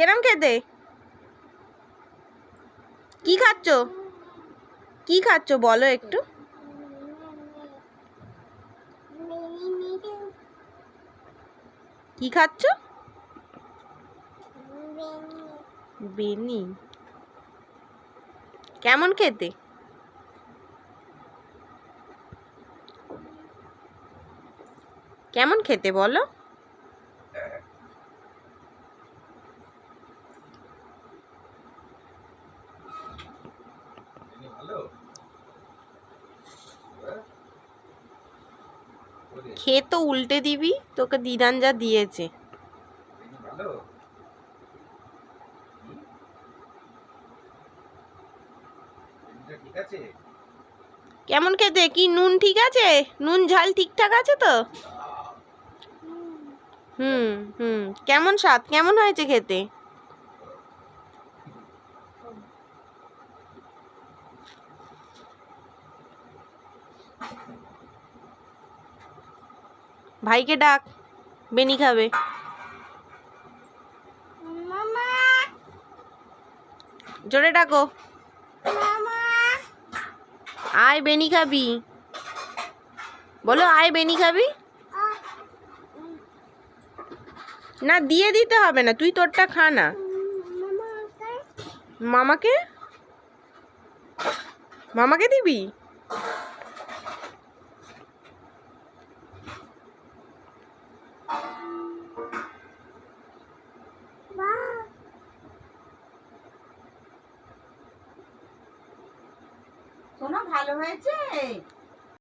কেরম খেতে? কি খাচ্ছ? কি খাচ্ছ বলো একটু। কি খাচ্ছ? বেনি। কেমন খেতে? কেমন খেতে বলো? খেয়ে তো উল্টে দিবি, তোকে দিদান যা দিয়েছে। কেমন খেতে? কি নুন ঠিক আছে? নুন ঝাল ঠিকঠাক আছে তো? হুম হুম, কেমন স্বাদ? কেমন হয়েছে খেতে? ভাইকে ডাক বেনি খাবে। জোরে ডাকো। আয় বেনি খাবি। বলো আয় বেনি খাবি। না দিয়ে দিতে হবে না তুই তোরটা খা না। মামাকে? মামাকে দিবি? শোনো ভালো হয়েছে?